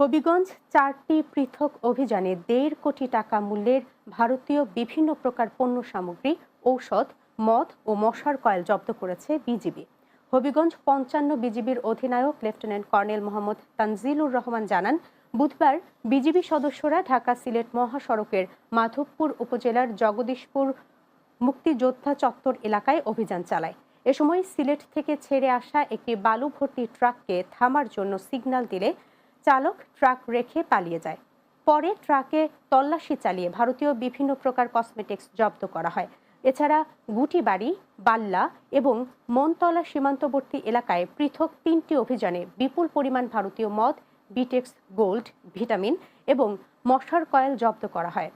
হবিগঞ্জ চারটি পৃথক অভিযানে দেড় কোটি টাকা মূল্যের ভারতীয় বিভিন্ন প্রকার পণ্য সামগ্রী, ঔষধ, মদ ও মশার কয়েল জব্দ করেছে বিজিবি। হবিগঞ্জ পঞ্চান্ন বিজিবির অধিনায়ক লেফটেন্যান্ট কর্নেল মোহাম্মদ তানজিলুর রহমান জানান, বুধবার বিজিবি সদস্যরা ঢাকা সিলেট মহাসড়কের মাধবপুর উপজেলার জগদীশপুর মুক্তিযোদ্ধা চত্বর এলাকায় অভিযান চালায়। এ সময় সিলেট থেকে ছেড়ে আসা একটি বালু ভর্তি ট্রাককে থামার জন্য সিগন্যাল দিলে চালক ট্রাক রেখে পালিয়ে যায়। পরে ট্রাকে তল্লাশি চালিয়ে ভারতীয় বিভিন্ন প্রকার কসমেটিক্স জব্দ করা হয়। এছাড়া গুটিবাড়ি, বাল্লা এবং মনতলা সীমান্তবর্তী এলাকায় পৃথক তিনটি অভিযানে বিপুল পরিমাণ ভারতীয় মদ, বিটেক্স, গোল্ড, ভিটামিন এবং মশার কয়েল জব্দ করা হয়।